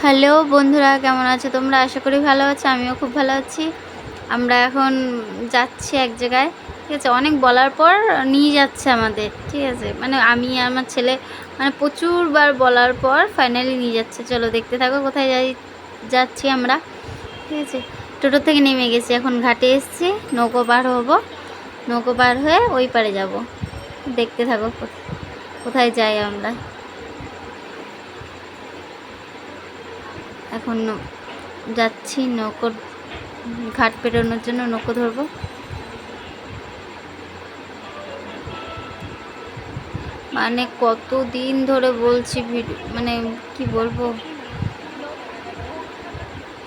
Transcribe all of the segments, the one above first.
Hello বন্ধুরা, কেমন আছো তোমরা? আশা করি ভালো আছো, আমিও খুব ভালো আছি। আমরা এখন যাচ্ছি এক জায়গায়, ঠিক আছে? অনেক বলার পর নিয়ে যাচ্ছে আমাদের, ঠিক আছে? মানে আমি আমার ছেলে মানে প্রচুরবার বলার পর ফাইনালি নিয়ে যাচ্ছে। চলো দেখতে থাকো কোথায় যাই, যাচ্ছি আমরা, ঠিক আছে? টোটো থেকে নেমে গেছি, এখন ঘাটে এসেছি, নৌকো পার হব। নৌকো পার হয়ে ওই পারে যাব। দেখতে থাকো কোথায়- যাই আমরা। এখন যাচ্ছি নৌকোর ঘাট পেরোনোর জন্য নৌকো ধরবো। মানে কত দিন ধরে বলছি ভিডিও মানে কি বলব?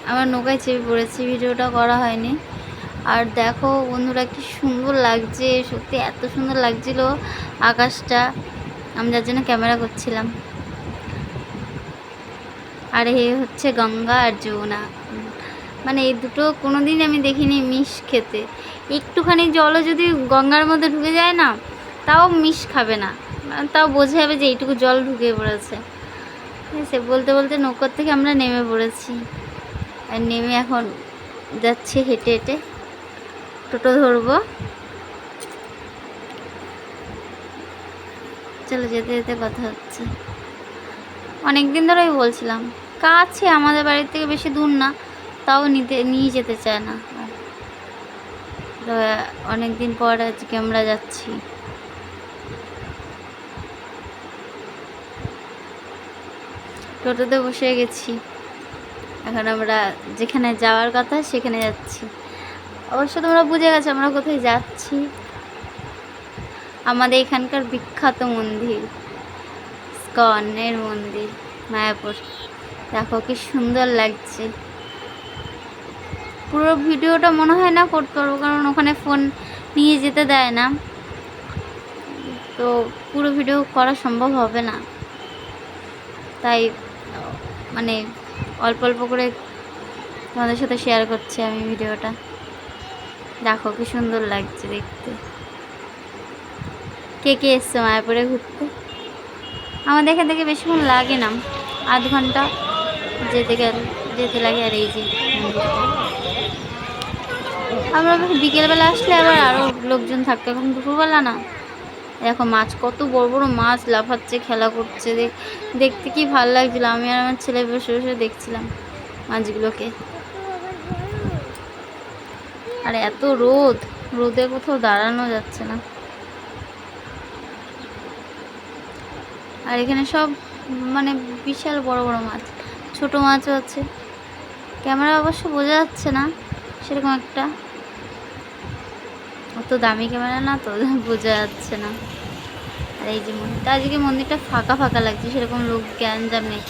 আমার নৌকায় চেপে পড়েছি, ভিডিওটা করা হয়নি। আর দেখো বন্ধুরা কি সুন্দর লাগছে, সত্যি এত সুন্দর লাগছিল আকাশটা। আমি যার জন্য ক্যামেরা করছিলাম। আর এ হচ্ছে গঙ্গা আর যমুনা। মানে এই দুটো কোনো দিন আমি দেখিনি মিশ খেতে। একটুখানি জলও যদি গঙ্গার মধ্যে ঢুকে যায় না, তাও মিশ খাবে না। মানে তাও বোঝা যাবে যে এইটুকু জল ঢুকে পড়েছে। ঠিক আছে, বলতে বলতে নৌকর থেকে আমরা নেমে পড়েছি। আর নেমে এখন যাচ্ছি হেঁটে হেঁটে। টোটো ধরবো। চলো যেতে যেতে কথা হচ্ছে। অনেক দিন ধরেই বলছিলাম, কাছে আমাদের বাড়ির থেকে বেশি দূর না, তাও নিতে, নিয়ে যেতে চায় না। অনেক দিন পর আজকে আমরা যাচ্ছি। টোটোতে বসে গেছি। এখন আমরা যেখানে যাওয়ার কথা সেখানে যাচ্ছি। অবশ্য তোমরা বুঝে গেছো আমরা কোথায় যাচ্ছি। আমাদের এখানকার বিখ্যাত মন্দির। স্কনের মন্দির, মায়াপুর। দেখো কি সুন্দর লাগছে। পুরো ভিডিওটা মনে হয় না করতে পারব, কারণ ওখানে ফোন নিয়ে যেতে দেয় না। তো পুরো ভিডিও করা সম্ভব হবে না। তাই মানে অল্প অল্প করে তোমাদের সাথে শেয়ার করছি আমি ভিডিওটা। দেখো কি সুন্দর লাগছে দেখতে। কে কে এসছে মায়াপুরে ঘুরতে? আমাদের এখান থেকে বেশিক্ষণ লাগে না। আধ ঘণ্টা যেতে গেলে, যেতে লাগে আর এই যে। আমরা বিকেলবেলা আসলে আবার আরও লোকজন থাকতো। এখন দুপুরবেলা না। দেখো মাছ কত বড় বড় মাছ লাফাচ্ছে, খেলা করছে। দেখ- দেখতে কি ভালো লাগছিল? আমি আর আমার ছেলে বসে বসে দেখছিলাম মাছগুলোকে। আর এত রোদ। রোদে কোথাও দাঁড়ানো যাচ্ছে না। আর এখানে সব মানে বিশাল বড় বড় মাছ, ছোট মাছও আছে। ক্যামেরা অবশ্য বোঝা যাচ্ছে না, সেরকম একটা। অত দামি ক্যামেরা না তো, বোঝা যাচ্ছে না। আর এই যে মন্দিরটা, আজকে মন্দিরটা ফাঁকা ফাঁকা লাগছে, সেরকম লোক গ্যাঞ্জাম নেই।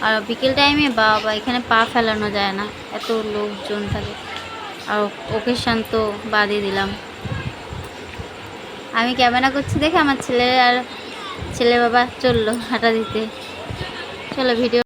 আর বিকেল টাইমে বা বা এখানে পা ফেলানো যায় না, এত লোকজন থাকে। আর ওকেশান তো বাদই দিলাম। আমি ক্যামেরা করছি দেখে আমার ছেলে আর ছেলে বাবা চলল হাঁটা দিতে। চলো ভিডিও